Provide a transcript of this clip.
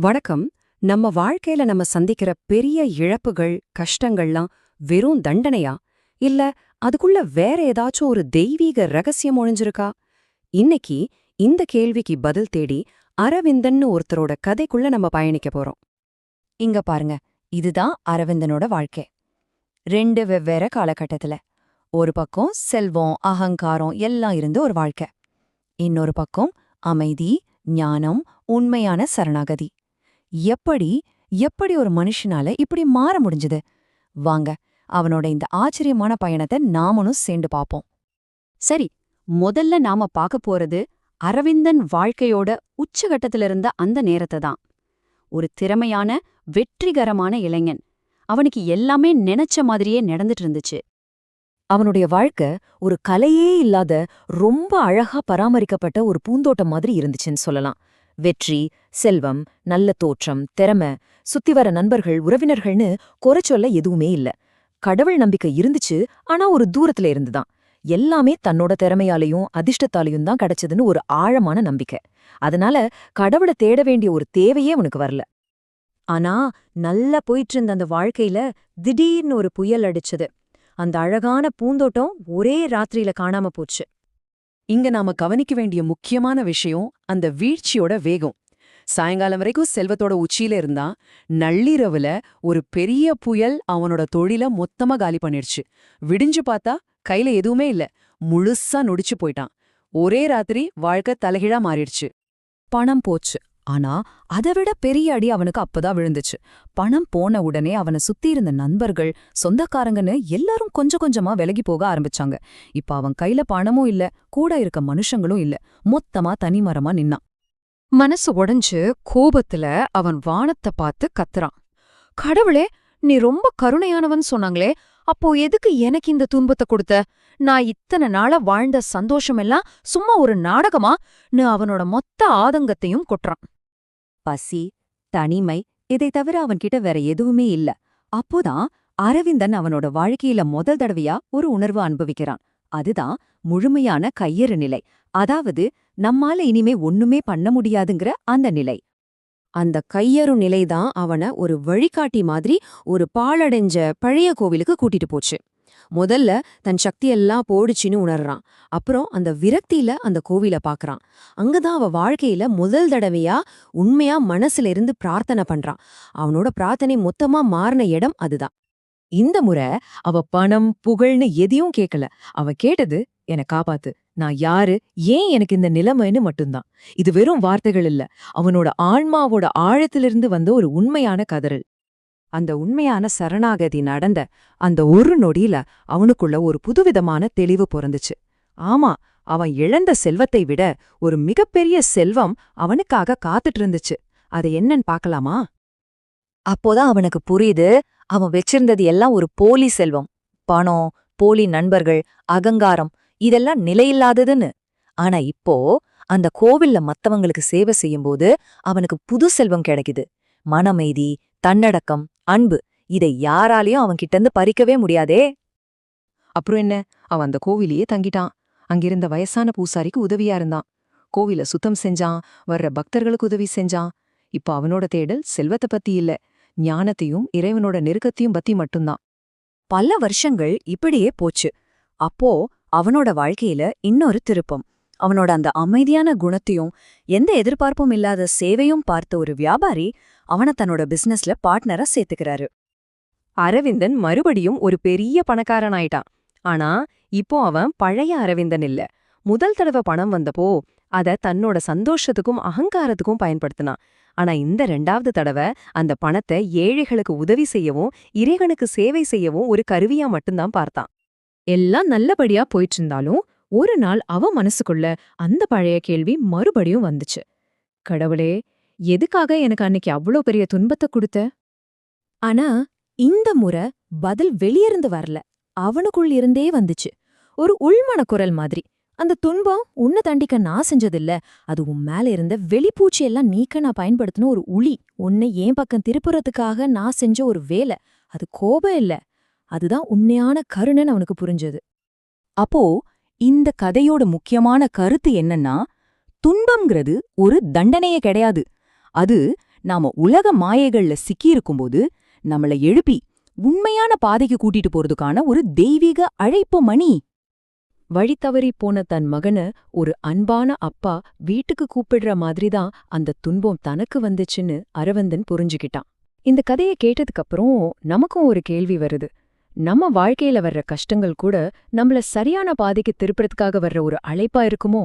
வணக்கம். நம்ம வாழ்க்கையில நம்ம சந்திக்கிற பெரிய இழப்புகள் கஷ்டங்கள்லாம் வெறும் தண்டனையா? இல்ல அதுக்குள்ள வேற ஏதாச்சும் ஒரு தெய்வீக ரகசியம் ஒழிஞ்சிருக்கா? இன்னைக்கு இந்த கேள்விக்கு பதில் தேடி அரவிந்தன்னு ஒருத்தரோட கதைக்குள்ள நம்ம பயணிக்க போறோம். இங்க பாருங்க. இதுதான் அரவிந்தனோட வாழ்க்கை. ரெண்டு வெவ்வேறு காலகட்டத்துல. ஒரு பக்கம் செல்வம் அகங்காரம் எல்லாம் இருந்த ஒரு வாழ்க்கை. இன்னொரு பக்கம் அமைதி ஞானம் உண்மையான சரணாகதி. எப்படி எப்படி ஒரு மனுஷனால இப்படி மாற முடிஞ்சது? வாங்க அவனோட இந்த ஆச்சரியமான பயணத்தை நாமளும் சேர்ந்து பாப்போம் சரி முதல்ல நாம பார்க்க போறது அரவிந்தன் வாழ்க்கையோட உச்சகட்டத்துல இருந்த அந்த நேரத்தை தான். ஒரு திறமையான வெற்றிகரமான இளைஞன். அவனுக்கு எல்லாமே நினைச்ச மாதிரியே நடந்துட்டு இருந்துச்சு. அவனுடைய வாழ்க்கை ஒரு கலையே இல்லாத ரொம்ப அழகா பராமரிக்கப்பட்ட ஒரு பூந்தோட்டம் மாதிரி இருந்துச்சுன்னு சொல்லலாம். வெற்றி செல்வம் நல்ல தோற்றம் திறமை சுத்தி வர நண்பர்கள் உறவினர்கள்னு குறை சொல்ல எதுவுமே இல்ல. கடவுள் நம்பிக்கை இருந்துச்சு ஆனா ஒரு தூரத்துல இருந்துதான். எல்லாமே தன்னோட திறமையாலையும் அதிர்ஷ்டத்தாலையும் தான் கிடைச்சதுன்னு ஒரு ஆழமான நம்பிக்கை. அதனால கடவுளை தேட வேண்டிய ஒரு தேவையே உனக்கு வரல. ஆனா நல்லா போயிட்டு இருந்த அந்த வாழ்க்கையில திடீர்னு ஒரு புயல் அடிச்சது. அந்த அழகான பூந்தோட்டம் ஒரே ராத்திரியில காணாம போச்சு. இங்க நாம கவனிக்க வேண்டிய முக்கியமான விஷயம் அந்த வீழ்ச்சியோட வேகம். சாயங்காலம் வரைக்கும் செல்வத்தோட உச்சியில இருந்தா நள்ளிரவுல ஒரு பெரிய புயல் அவனோட தொழில மொத்தமா காலி பண்ணிடுச்சு. விடிஞ்சு பார்த்தா கையில எதுவுமே இல்ல. முழுசா நொடிச்சு போயிட்டான். ஒரே ராத்திரி வாழ்க்கை தலைகீழா மாறிடுச்சு. பணம் போச்சு. ஆனா அதைவிட பெரிய அடி அவனுக்கு அப்பதான் விழுந்துச்சு. பணம் போன உடனே அவனை சுத்தி இருந்த நண்பர்கள் சொந்தக்காரங்கன்னு எல்லாரும் கொஞ்சம் கொஞ்சமா விலகி போக ஆரம்பிச்சாங்க. இப்ப அவன் கையில பணமும் இல்ல கூட இருக்க மனுஷங்களும் இல்ல. மொத்தமா தனிமரமா நின்னான். மனசு உடைஞ்சு கோபத்துல அவன் வானத்தை பார்த்து கத்துறான். கடவுளே நீ ரொம்ப கருணையானவன் சொன்னாங்களே அப்போ எதுக்கு எனக்கு இந்த துன்பத்தை கொடுத்த? நான் இத்தனை நாளா வாழ்ந்த சந்தோஷமெல்லாம் சும்மா ஒரு நாடகமா? அவனோட மொத்த ஆதங்கத்தையும் கொட்டுறான். பசி தனிமை இதை தவிர அவன்கிட்ட வேற எதுவுமே இல்ல. அப்போதான் அரவிந்தன் அவனோட வாழ்க்கையில முதல் தடவையா ஒரு உணர்வு அனுபவிக்கிறான். அதுதான் முழுமையான கையறு நிலை. அதாவது நம்மால இனிமே ஒண்ணுமே பண்ண முடியாதுங்கிற அந்த நிலை. அந்த கையறு நிலைதான் அவன ஒரு வழிகாட்டி மாதிரி ஒரு பாழடைஞ்ச பழைய கோவிலுக்கு கூட்டிட்டு போச்சு. முதல்ல தன் சக்தியெல்லாம் போடுச்சுன்னு உணர்றான். அப்புறம் அந்த விரக்தியில அந்த கோவில பாக்குறான். அங்கதான் அவ வாழ்க்கையில முதல் தடவையா உண்மையா மனசுல இருந்து பிரார்த்தனை பண்றான். அவனோட பிரார்த்தனை மொத்தமா மாறின இடம் அதுதான். இந்த முறை அவ பணம் புகழ்னு எதையும் கேட்கல அவ கேட்டது என்னை காப்பாத்து. நான் யாரு? ஏன் எனக்கு இந்த நிலைமைன்னு மட்டும்தான். இது வெறும் வார்த்தைகள் இல்ல. அவனோட ஆன்மாவோட ஆழத்திலிருந்து வந்த ஒரு உண்மையான கதறல். அந்த உண்மையான சரணாகதி நடந்த அந்த ஒரு நொடியில அவனுக்குள்ள ஒரு புதுவிதமான தெளிவு பிறந்துச்சு. ஆமா அவன் இழந்த செல்வத்தை விட ஒரு மிகப்பெரிய செல்வம் அவனுக்காக காத்துட்டு இருந்துச்சு அது என்னன்னு பார்க்கலாமா? அப்போதான் அவனுக்கு புரியுது அவன் வச்சிருந்தது எல்லாம் ஒரு போலி செல்வம். பணம் போலி நண்பர்கள் அகங்காரம் இதெல்லாம் நிலையில்லாததுன்னு. ஆனா இப்போ அந்த கோவில்ல மத்தவங்களுக்கு சேவை செய்யும்போது அவனுக்கு புது செல்வம் கிடைக்குது. மனமைதி தன்னடக்கம் அன்பு இதை யாராலையும் அவன்கிட்ட இருந்து பறிக்கவே முடியாதே. அப்புறம் என்ன? அவன் அந்த கோவிலையே தங்கிட்டான். அங்கிருந்த வயசான பூசாரிக்கு உதவியா இருந்தான். கோவில சுத்தம் செஞ்சான் வர்ற பக்தர்களுக்கு உதவி செஞ்சான். இப்ப அவனோட தேடல் செல்வத்தை பத்தி இல்ல. ஞானத்தையும் இறைவனோட நெருக்கத்தையும் பத்தி மட்டும்தான். பல வருஷங்கள் இப்படியே போச்சு. அப்போ அவனோட வாழ்க்கையில இன்னொரு திருப்பம். அவனோட அந்த அமைதியான குணத்தையும் எந்த எதிர்பார்ப்பும் இல்லாத சேவையும் பார்த்த ஒரு வியாபாரி அவனை தன்னோட பிசினஸ்ல பார்ட்னரா சேர்த்துக்கிறாரு. அரவிந்தன் மறுபடியும் ஒரு பெரிய பணக்காரன் ஆயிட்டான் ஆனா இப்போ அவன் பழைய அரவிந்தன் இல்ல. முதல் தடவை பணம் வந்தப்போ அத தன்னோட சந்தோஷத்துக்கும் அகங்காரத்துக்கும் பயன்படுத்தினான். ஆனா இந்த ரெண்டாவது தடவை அந்த பணத்தை ஏழைகளுக்கு உதவி செய்யவும் இறைவனுக்கு சேவை செய்யவும் ஒரு கருவியா மட்டும்தான் பார்த்தான். எல்லாம் நல்லபடியா போயிட்டு இருந்தாலும் ஒரு நாள் அவ மனசுக்குள்ள அந்த பழைய கேள்வி மறுபடியும் வந்துச்சு. கடவுளே எதுக்காக எனக்கு அன்னைக்கு அவ்ளோ பெரிய துன்பத்தை கொடுத்த? ஆனா இந்த முறை பதில் வெளியிருந்து வரல. அவனுக்குள் இருந்தே வந்துச்சு. ஒரு உள்மன குரல் மாதிரி. அந்த துன்பம் உன்னை தண்டிக்க நான் செஞ்சதில்ல. அது உன் மேல இருந்த வெளிப்பூச்சி எல்லாம் நீக்க நான் பயன்படுத்தின ஒரு உளி. உன்னை ஏன் பக்கம் திருப்புறதுக்காக நான் செஞ்ச ஒரு வேலை. அது கோபம் இல்ல. அதுதான் உண்மையான கருணைன்னு அவனுக்கு புரிஞ்சது. அப்போ இந்த கதையோட முக்கியமான கருத்து என்னன்னா துன்பம்ங்கிறது ஒரு தண்டனையே கிடையாது. அது நாம உலக மாயைகள்ல சிக்கியிருக்கும்போது நம்மள எழுப்பி உண்மையான பாதைக்கு கூட்டிட்டு போறதுக்கான ஒரு தெய்வீக அழைப்பு மணி. வழி போன தன் மகன ஒரு அன்பான அப்பா வீட்டுக்கு கூப்பிடுற மாதிரிதான் அந்த துன்பம் தனக்கு வந்துச்சுன்னு அரவந்தன் புரிஞ்சுக்கிட்டான். இந்த கதையை கேட்டதுக்கப்புறம் நமக்கும் ஒரு கேள்வி வருது. நம்ம வாழ்க்கையில வர்ற கஷ்டங்கள் கூட நம்மள சரியான பாதைக்கு திருப்புறதுக்காக வர்ற ஒரு அழைப்பா இருக்குமோ?